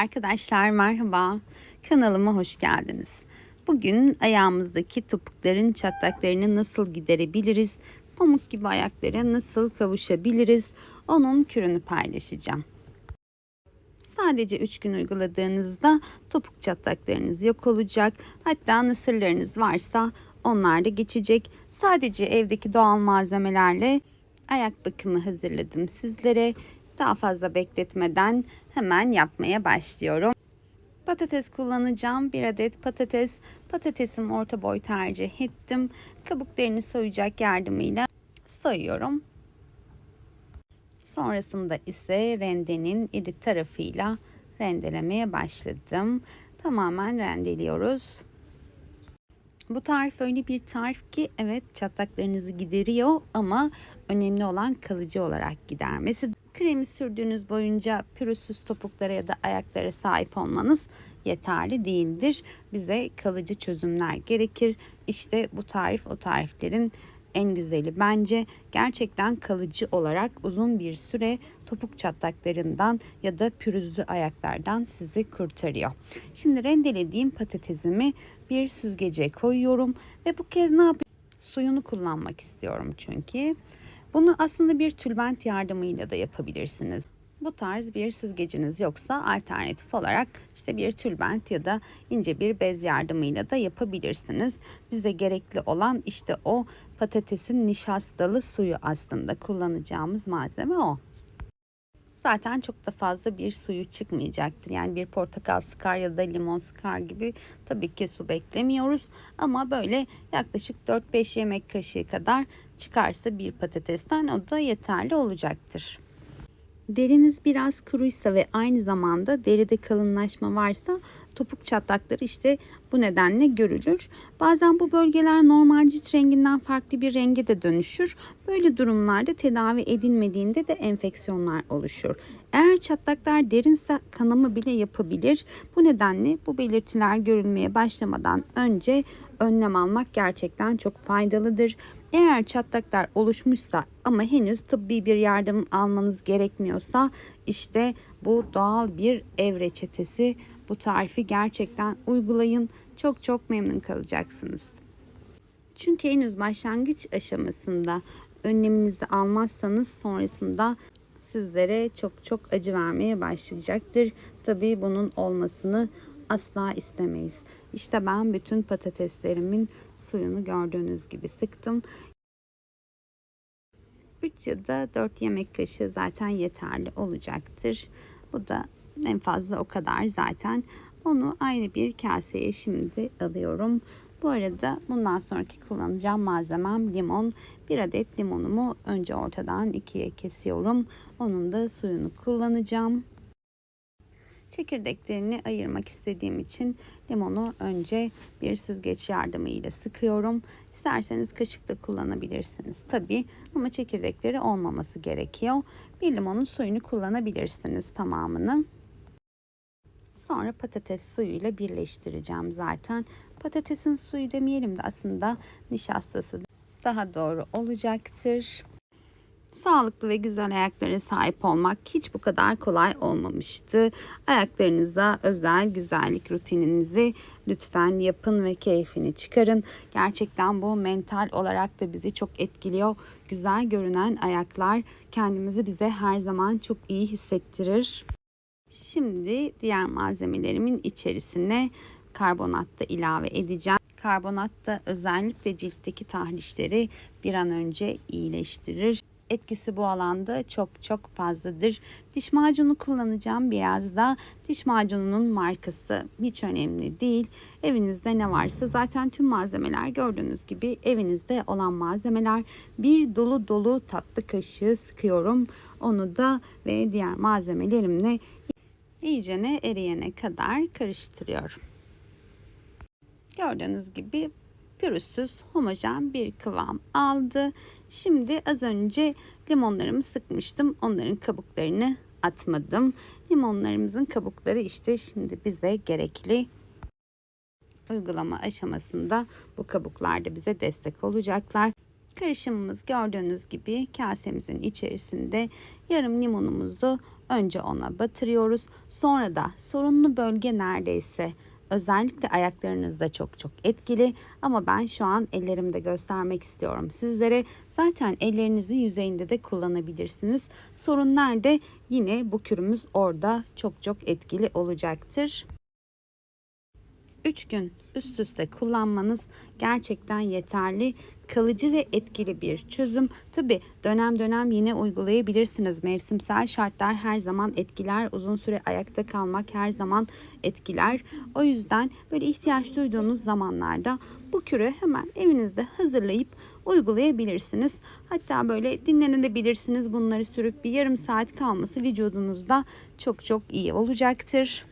Arkadaşlar merhaba. Kanalıma hoş geldiniz. Bugün ayağımızdaki topukların çatlaklarını nasıl giderebiliriz? Pamuk gibi ayaklara nasıl kavuşabiliriz? Onun kürünü paylaşacağım. Sadece 3 gün uyguladığınızda topuk çatlaklarınız yok olacak. Hatta nasırlarınız varsa onlar da geçecek. Sadece evdeki doğal malzemelerle ayak bakımı hazırladım sizlere. Daha fazla bekletmeden hemen yapmaya başlıyorum. Patates kullanacağım. Bir adet patates. Patatesim orta boy tercih ettim. Kabuklarını soyacak yardımıyla soyuyorum. Sonrasında ise rendenin iri tarafıyla rendelemeye başladım. Tamamen rendeliyoruz. Bu tarif öyle bir tarif ki evet çatlaklarınızı gideriyor ama önemli olan kalıcı olarak gidermesi. Kremi sürdüğünüz boyunca pürüzsüz topuklara ya da ayaklara sahip olmanız yeterli değildir. Bize kalıcı çözümler gerekir. İşte bu tarif o tariflerin en güzeli bence gerçekten kalıcı olarak uzun bir süre topuk çatlaklarından ya da pürüzlü ayaklardan sizi kurtarıyor. Şimdi rendelediğim patatesimi bir süzgece koyuyorum ve bu kez ne yapıyorum? Suyunu kullanmak istiyorum çünkü. Bunu aslında bir tülbent yardımıyla da yapabilirsiniz. Bu tarz bir süzgeciniz yoksa alternatif olarak işte bir tülbent ya da ince bir bez yardımıyla da yapabilirsiniz. Bize gerekli olan işte o patatesin nişastalı suyu aslında kullanacağımız malzeme o. Zaten çok da fazla bir suyu çıkmayacaktır. Yani bir portakal sıkar ya da limon sıkar gibi tabii ki su beklemiyoruz. Ama böyle yaklaşık 4-5 yemek kaşığı kadar çıkarsa bir patatesten o da yeterli olacaktır. Deriniz biraz kuruysa ve aynı zamanda deride kalınlaşma varsa topuk çatlakları işte bu nedenle görülür. Bazen bu bölgeler normal cilt renginden farklı bir renge de dönüşür. Böyle durumlarda tedavi edilmediğinde de enfeksiyonlar oluşur. Eğer çatlaklar derinse kanama bile yapabilir. Bu nedenle bu belirtiler görülmeye başlamadan önce önlem almak gerçekten çok faydalıdır. Eğer çatlaklar oluşmuşsa ama henüz tıbbi bir yardım almanız gerekmiyorsa işte bu doğal bir ev reçetesi. Bu tarifi gerçekten uygulayın. Çok çok memnun kalacaksınız. Çünkü henüz başlangıç aşamasında önleminizi almazsanız sonrasında sizlere çok çok acı vermeye başlayacaktır. Tabii bunun olmasını asla istemeyiz. İşte ben bütün patateslerimin suyunu gördüğünüz gibi sıktım. 3 ya da 4 yemek kaşığı zaten yeterli olacaktır. Bu da en fazla o kadar zaten. Onu ayrı bir kaseye şimdi alıyorum. Bu arada bundan sonraki kullanacağım malzemem limon. Bir adet limonumu önce ortadan ikiye kesiyorum. Onun da suyunu kullanacağım. Çekirdeklerini ayırmak istediğim için limonu önce bir süzgeç yardımıyla sıkıyorum. İsterseniz kaşıkla kullanabilirsiniz tabi ama çekirdekleri olmaması gerekiyor. Bir limonun suyunu kullanabilirsiniz tamamını. Sonra patates suyuyla birleştireceğim zaten. Patatesin suyu demeyelim de aslında nişastası daha doğru olacaktır. Sağlıklı ve güzel ayaklara sahip olmak hiç bu kadar kolay olmamıştı. Ayaklarınıza özel güzellik rutininizi lütfen yapın ve keyfini çıkarın. Gerçekten bu mental olarak da bizi çok etkiliyor. Güzel görünen ayaklar kendimizi bize her zaman çok iyi hissettirir. Şimdi diğer malzemelerimin içerisine karbonat da ilave edeceğim. Karbonat da özellikle ciltteki tahrişleri bir an önce iyileştirir etkisi bu alanda çok çok fazladır. Diş macunu kullanacağım biraz da. Diş macununun markası hiç önemli değil. Evinizde ne varsa zaten tüm malzemeler gördüğünüz gibi evinizde olan malzemeler. Bir dolu dolu tatlı kaşığı sıkıyorum. Onu da ve diğer malzemelerimle iyicene eriyene kadar karıştırıyorum. Gördüğünüz gibi pürüzsüz homojen bir kıvam aldı. Şimdi az önce limonlarımı sıkmıştım. Onların kabuklarını atmadım. Limonlarımızın kabukları işte şimdi bize gerekli uygulama aşamasında bu kabuklar da bize destek olacaklar. Karışımımız gördüğünüz gibi kasemizin içerisinde yarım limonumuzu önce ona batırıyoruz. Sonra da sorunlu bölge neredeyse özellikle ayaklarınızda çok çok etkili ama ben şu an ellerimde göstermek istiyorum sizlere. Zaten ellerinizin yüzeyinde de kullanabilirsiniz. Sorun nerede? Yine bu kürümüz orada çok çok etkili olacaktır. 3 gün üst üste kullanmanız gerçekten yeterli, kalıcı ve etkili bir çözüm. Tabi dönem dönem yine uygulayabilirsiniz. Mevsimsel şartlar her zaman etkiler. Uzun süre ayakta kalmak her zaman etkiler. O yüzden böyle ihtiyaç duyduğunuz zamanlarda bu kürü hemen evinizde hazırlayıp uygulayabilirsiniz. Hatta böyle dinlenebilirsiniz. Bunları sürüp bir yarım saat kalması vücudunuzda çok çok iyi olacaktır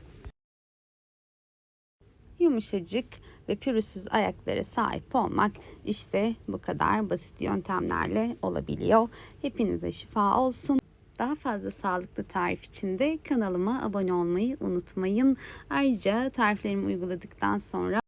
yumuşacık ve pürüzsüz ayaklara sahip olmak işte bu kadar basit yöntemlerle olabiliyor. Hepinize şifa olsun. Daha fazla sağlıklı tarif için de kanalıma abone olmayı unutmayın. Ayrıca tariflerimi uyguladıktan sonra